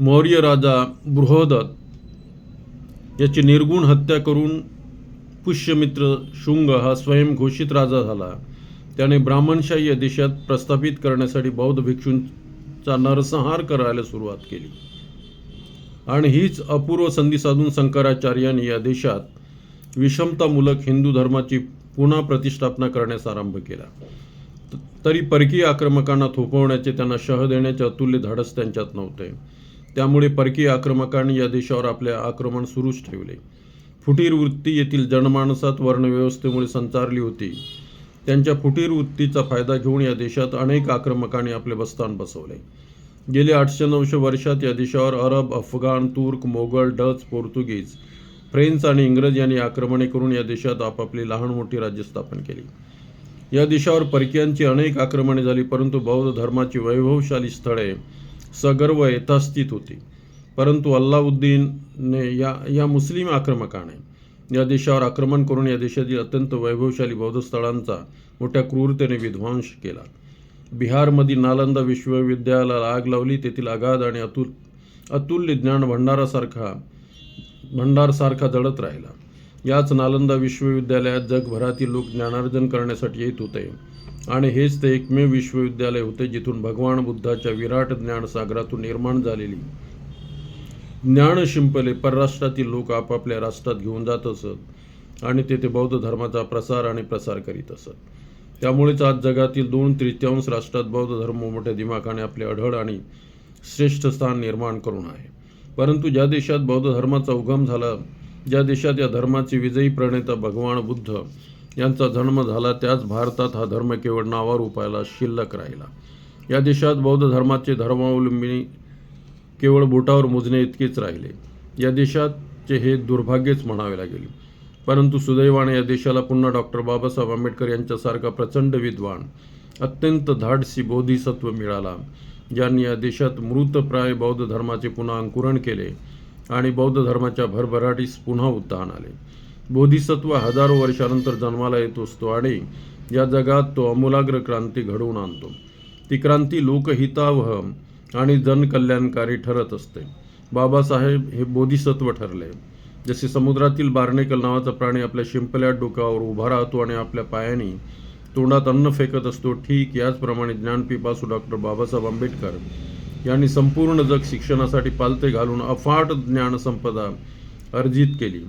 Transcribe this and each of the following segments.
मौर्य राजा बृहदत्त याची निर्गुण हत्या करून पुष्यमित्र शुंग हा स्वयंघोषित राजा झाला. त्याने ब्राह्मणशाही या देशात प्रस्थापित करण्यासाठी बौद्ध भिक्षूंचा नरसंहार करायला सुरुवात केली. आणि हीच अपूर्व संधी साधून शंकराचार्यांनी या देशात विषमतामूलक हिंदू धर्माची पुन्हा प्रतिष्ठापना करण्यास आरंभ केला. तरी परकीय आक्रमकांना थोपवण्याचे त्यांना शह देण्याचे अतुल्य धाडस त्यांच्यात नव्हते. त्यामुळे परकीय आक्रमकांनी या देशावर आपले आक्रमण सुरूच ठेवले. फुटीर वृत्ती येथील जनमानसात वर्णव्यवस्थेमुळे संचारली होती. त्यांच्या फुटीर वृत्तीचा फायदा घेऊन या देशात अनेक आक्रमकांनी आपले बस्तान बसवले. गेले आठशे नऊशे वर्षात या देशावर अरब अफगाण तुर्क मोगल डच पोर्तुगीज फ्रेंच आणि इंग्रज यांनी आक्रमणे करून या देशात आपापली लहान मोठी राज्य स्थापन केली. या देशावर परकीयांची अनेक आक्रमणे झाली परंतु बौद्ध धर्माची वैभवशाली स्थळे सगर्व यथास्थित होती परंतु अल्लाउद्दीनने या या मुस्लिम आक्रमकाने या देशावर आक्रमण करून या देशातील अत्यंत वैभवशाली बौद्ध स्थळांचा मोठ्या क्रूरतेने विध्वंस केला. बिहारमधील नालंदा विश्वविद्यालयाला आग लावली तेथील अगाध आणि अतुल अतुल्य ज्ञान भंडारासारखा भंडारसारखा जळत राहिला. याच नालंदा विश्वविद्यालयात जगभरातील लोक ज्ञानार्जन करण्यासाठी येत होते. आणि हेच ते एकमेव विश्वविद्यालय होते जिथून भगवान बुद्धाच्या विराट ज्ञानसागरातून निर्माण झालेली. ज्ञान शिंपले परराष्ट्रातील लोक आपापल्या राष्ट्रात घेऊन जात असत आणि तेथे बौद्ध धर्माचा प्रसार आणि प्रसार करीत असत. त्यामुळेच आज जगातील दोन तृतीयांश राष्ट्रात बौद्ध धर्म मोठ्या दिमाखाने आपले अढळ आणि श्रेष्ठ स्थान निर्माण करून आहे. परंतु ज्या देशात बौद्ध धर्माचा उगम झाला ज्या देशात या धर्माची विजयी प्रणेता भगवान बुद्ध यांचा जन्म झाला त्याच भारतात हा धर्म केवळ नावावर उपायाला शिल्लक राहिला. या देशात बौद्ध धर्माचे धर्मावलंबी केवळ बोटावर मोजणे इतकेच राहिले. या देशाचे हे दुर्भाग्यच म्हणावे लागेल. परंतु सुदैवाने या देशाला पुन्हा डॉक्टर बाबासाहेब आंबेडकर यांच्यासारखा प्रचंड विद्वान अत्यंत धाडसी बोधिसत्व मिळाला ज्यांनी या देशात मृतप्राय बौद्ध धर्माचे पुन्हा अंकुरण केले आणि बौद्ध धर्माच्या भरभराटीस पुन्हा उत्थान आले. बोधिसत्व हजारो वर्षानंतर जन्माला येत असतो आणि या जगात तो अमूलाग्र क्रांती घडवून आणतो. ती क्रांती लोकहितावह आणि जनकल्याणकारी ठरत असते. बाबासाहेब हे बोधिसत्व ठरले. जसे समुद्रातील बार्नेकल नावाचा प्राणी आपल्या शिंपल्या डोक्यावर उभा राहतो आणि आपल्या पायाने तोंडात अन्न फेकत असतो ठीक याचप्रमाणे ज्ञानपिपासू डॉक्टर बाबासाहेब आंबेडकर यांनी संपूर्ण जग शिक्षणासाठी पालथे घालून अफाट ज्ञानसंपदा अर्जित केली.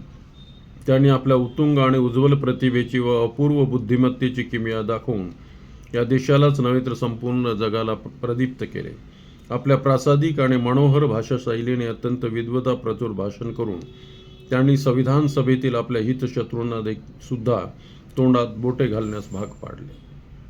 त्यांनी आपल्या उत्तुंग आणि उज्ज्वल प्रतिभेची व अपूर्व बुद्धिमत्तेची किमया दाखवून या देशालाच नव्हे तर संपूर्ण जगाला प्रदीप्त केले. आपल्या प्रासादिक आणि मनोहर भाषाशैलीने अत्यंत विद्वता प्रचुर भाषण करून त्यांनी संविधान सभेतील आपल्या हितशत्रूंना देख सुद्धा तोंडात बोटे घालण्यास भाग पाडले.